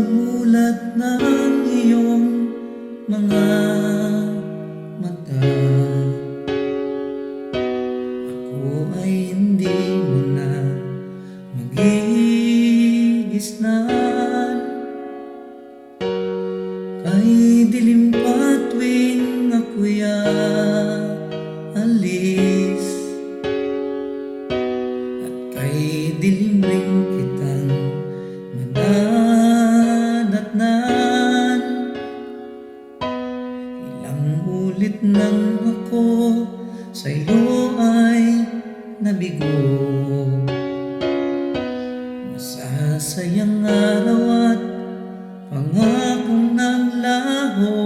Nagulat na ang iyong mga mata. Ako ay hindi mo na magigisnan Kay dilim pa tuwing ako'y aalis Saglit lang ako sa iyo ay nabigo. Masasayang araw at pangakong naglaho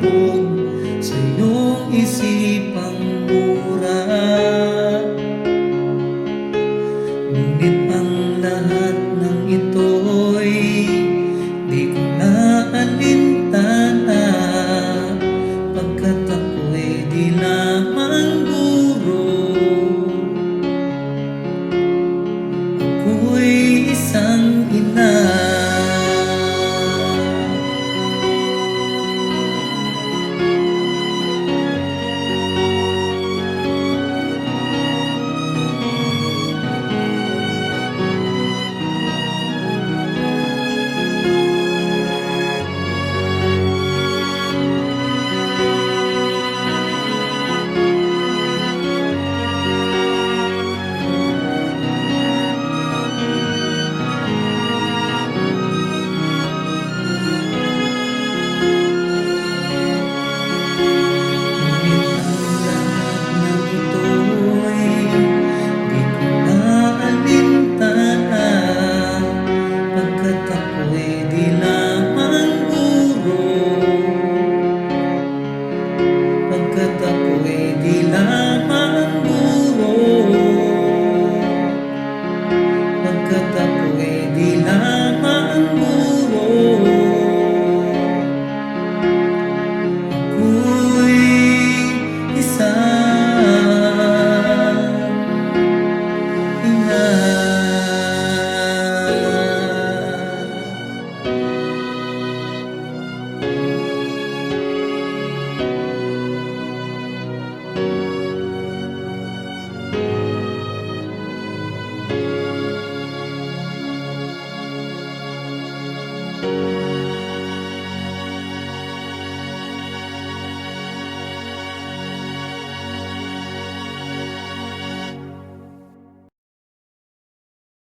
boy.